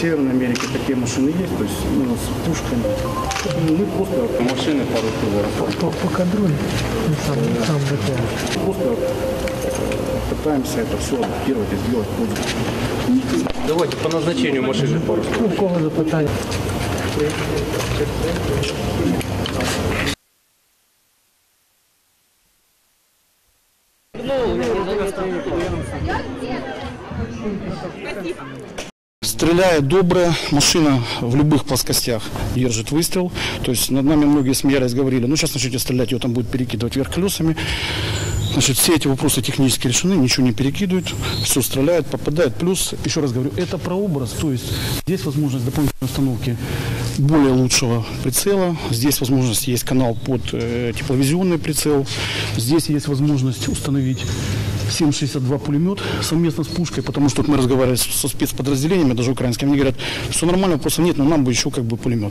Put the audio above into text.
Северной Америке такие машины есть, то есть ну, с пушками. Ну, Мы просто машины по-русски заработали. По, по кадруль, ну, сам, сам БТР. Просто пытаемся это все адаптировать и сделать пользу. Давайте по назначению машины пару слов. Ну, у кого запитання? Стреляет добрая, машина в любых плоскостях держит выстрел. То есть над нами многие смеялись, говорили, ну сейчас начнете стрелять, ее там будет перекидывать вверх колесами. Значит, все эти вопросы технически решены, ничего не перекидывают, все стреляют, попадает. Плюс, еще раз говорю, это прообраз, то есть здесь возможность дополнительной установки более лучшего прицела, здесь возможность есть канал под э, тепловизионный прицел, здесь есть возможность установить 7,62 пулемет совместно с пушкой, потому что вот мы разговаривали со спецподразделениями, даже украинскими, они говорят, все нормально, вопросов нет, но нам бы еще как бы пулемет.